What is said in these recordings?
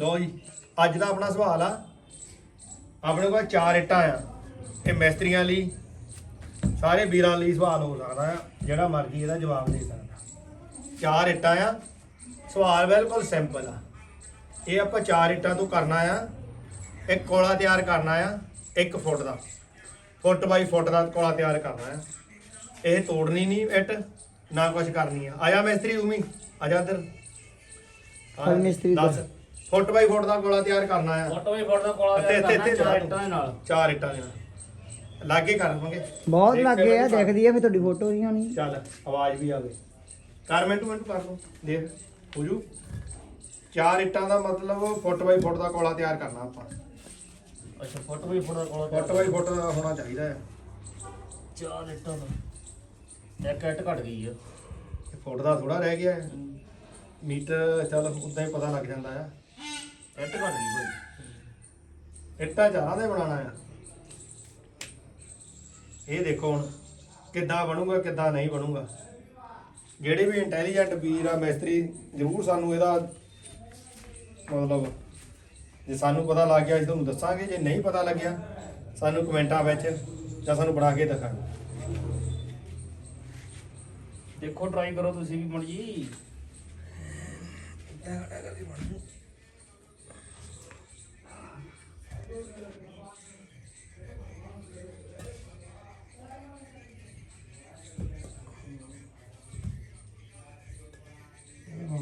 ਲਓ ਜੀ ਅੱਜ ਦਾ ਆਪਣਾ ਸਵਾਲ ਆ। ਆਪਣੇ ਕੋਲ ਚਾਰ ਇੱਟਾਂ ਆ। ਇਹ ਮਿਸਤਰੀਆਂ ਲਈ ਸਾਰੇ ਵੀਰਾਂ ਲਈ ਸਵਾਲ ਹੋ ਸਕਦਾ ਆ। ਜਿਹੜਾ ਮਰਜ਼ੀ ਇਹਦਾ ਜਵਾਬ ਦੇ ਸਕਦਾ। ਚਾਰ ਇੱਟਾਂ ਆ। ਸਵਾਲ ਬਿਲਕੁਲ ਸਿੰਪਲ ਆ। ਇਹ ਆਪਾਂ ਚਾਰ ਇੱਟਾਂ ਤੋਂ ਕਰਨਾ ਆ। ਇੱਕ ਕੋਲਾ ਤਿਆਰ ਕਰਨਾ ਆ 1 ਫੁੱਟ ਦਾ। ਫੁੱਟ ਬਾਈ ਫੁੱਟ ਦਾ ਕੋਲਾ ਤਿਆਰ ਕਰਨਾ ਆ। ਇਹ ਤੋੜਨੀ ਨਹੀਂ ਇੱਟ ਨਾ ਕੁਝ ਕਰਨੀ ਆ। ਆਇਆ ਮਿਸਤਰੀ ਉਮੀ ਆਜਾ ਇੱਧਰ। ਚੱਲ ਮਿਸਤਰੀ ਦੱਸ। ਫੁੱਟ ਬਾਈ ਫੁੱਟ ਦਾ ਕੋਲਾ ਤਿਆਰ ਕਰਨਾ ਆ। ਫੋਟੋ ਵੀ ਫੋਟੋ ਕੋਲ ਇੱਥੇ- ਇੱਥੇ- ਇੱਥੇ ਚਾਰ ਲਾ ਇੱਟਾਂ ਦੇ ਨਾਲ। ਚਾਰ ਇੱਟਾਂ ਦੇ ਨਾਲ। ਲਾਗੇ ਕਰ ਲਵਾਂਗੇ। ਬਹੁਤ ਲੱਗੇ ਆ। ਦਿਖਦੀ ਆ ਫਿਰ ਤੁਹਾਡੀ ਫੋਟੋ ਨਹੀਂ ਆਉਣੀ ਚੱਲ ਆਵਾਜ਼ ਵੀ ਆਵੇ ਕਰ ਮਿੰਟ ਮਿੰਟ ਕਰ ਲਓ। ਦੇਖ ਹੋ ਜੂ। ਚਾਰ ਇੱਟਾਂ ਦਾ ਮਤਲਬ ਫੁੱਟ ਬਾਈ ਫੁੱਟ ਦਾ ਕੋਲਾ ਤਿਆਰ ਕਰਨਾ ਆਪਾਂ। ਅੱਛਾ ਫੋਟੋ ਵੀ ਫੋਟੋ ਕੋਲ ਫੁੱਟ ਬਾਈ ਫੁੱਟ ਦਾ ਹੋਣਾ ਚਾਹੀਦਾ ਹੈ ਚਾਰ ਇੱਟਾਂ ਦਾ। ਇੱਕ ਇੱਟ ਘਟ ਗਈ ਆ। ਇਹ ਫੁੱਟ ਦਾ ਥੋੜਾ ਰਹਿ ਗਿਆ ਹੈ। ਮੀਟਰ ਚੱਲ ਉਦਾਂ ਹੀ ਪਤਾ ਲੱਗ ਜਾਂਦਾ ਆ। ਇੱਟ ਘਟ ਗਈ ਭਾਈ। ਇੱਟਾਂ ਚਾਰਾਂ ਦੇ ਬਣਾਉਣਾ ਆ। ਇਹ ਦੇਖੋ ਹੁਣ ਕਿੱਦਾਂ ਬਣੂਗਾ ਕਿੱਦਾਂ ਨਹੀਂ ਬਣੂਗਾ। ਜਿਹੜੇ ਵੀ ਇੰਟੈਲੀਜੈਂਟ ਵੀਰ ਆ ਮਿਸਤਰੀ ਜ਼ਰੂਰ ਸਾਨੂੰ ਇਹਦਾ ਮਤਲਬ ਜੇ ਸਾਨੂੰ ਪਤਾ ਲੱਗ ਗਿਆ ਅਸੀਂ ਤੁਹਾਨੂੰ ਦੱਸਾਂਗੇ। ਜੇ ਨਹੀਂ ਪਤਾ ਲੱਗਿਆ ਸਾਨੂੰ ਕਮੈਂਟਾਂ ਵਿੱਚ ਜਾਂ ਸਾਨੂੰ ਬਣਾ ਕੇ ਦਿਖਾਓ। ਦੇਖੋ ਟਰਾਈ ਕਰੋ ਤੁਸੀਂ ਵੀ ਮੜੀ ਜੀ ਇਹ ਬਣ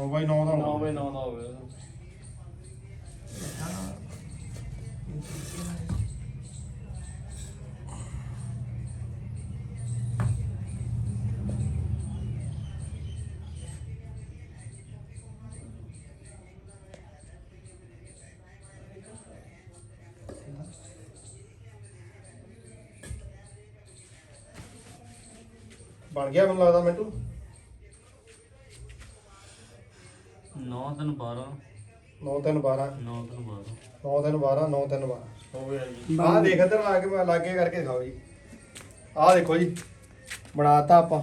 9 ਬਾਈ ਦਾ ਹੋਵੇ। ਬਣ ਗਿਆ ਮੈਨੂੰ ਲੱਗਦਾ ਮੈਨੂੰ 9 3 12 9 3 12 9 3 12 9 3 12 9 3 12 ਹੋ ਗਿਆ ਜੀ। ਆਹ ਦੇਖ ਇੱਧਰ ਲਾ ਕੇ ਮੈਂ ਲਾਗੇ ਕਰਕੇ ਦਿਖਾਓ ਜੀ। ਆਹ ਦੇਖੋ ਜੀ ਬਣਾਤਾ ਆਪਾਂ।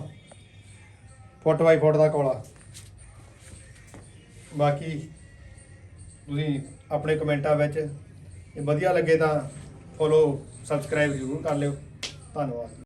ਫੁੱਟ ਬਾਈ ਫੁੱਟ ਦਾ ਕੋਲਾ। ਬਾਕੀ ਤੁਸੀਂ ਆਪਣੇ ਕਮੈਂਟਾਂ ਵਿੱਚ ਇਹ ਵਧੀਆ ਲੱਗੇ ਤਾਂ ਫੋਲੋ ਸਬਸਕ੍ਰਾਈਬ ਜ਼ਰੂਰ ਕਰ ਲਿਓ। ਧੰਨਵਾਦ।